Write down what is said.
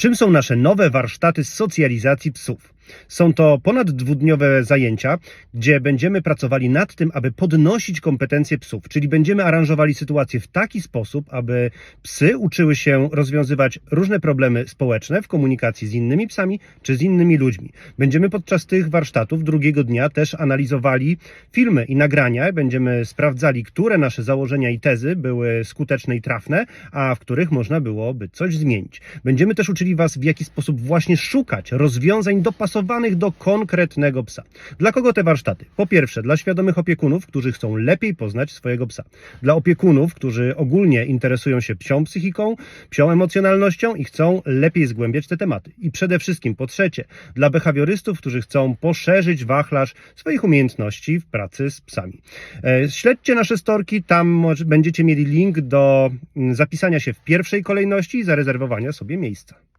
Czym są nasze nowe warsztaty socjalizacji psów? Są to ponad dwudniowe zajęcia, gdzie będziemy pracowali nad tym, aby podnosić kompetencje psów, czyli będziemy aranżowali sytuację w taki sposób, aby psy uczyły się rozwiązywać różne problemy społeczne w komunikacji z innymi psami czy z innymi ludźmi. Będziemy podczas tych warsztatów drugiego dnia też analizowali filmy i nagrania, będziemy sprawdzali, które nasze założenia i tezy były skuteczne i trafne, a w których można byłoby coś zmienić. Będziemy też uczyli Was, w jaki sposób właśnie szukać rozwiązań dopasowanych do konkretnego psa. Dla kogo te warsztaty? Po pierwsze, dla świadomych opiekunów, którzy chcą lepiej poznać swojego psa. Dla opiekunów, którzy ogólnie interesują się psią psychiką, psią emocjonalnością i chcą lepiej zgłębiać te tematy. I przede wszystkim, po trzecie, dla behawiorystów, którzy chcą poszerzyć wachlarz swoich umiejętności w pracy z psami. E, Śledźcie nasze storki, tam będziecie mieli link do mm, zapisania się w pierwszej kolejności i zarezerwowania sobie miejsca.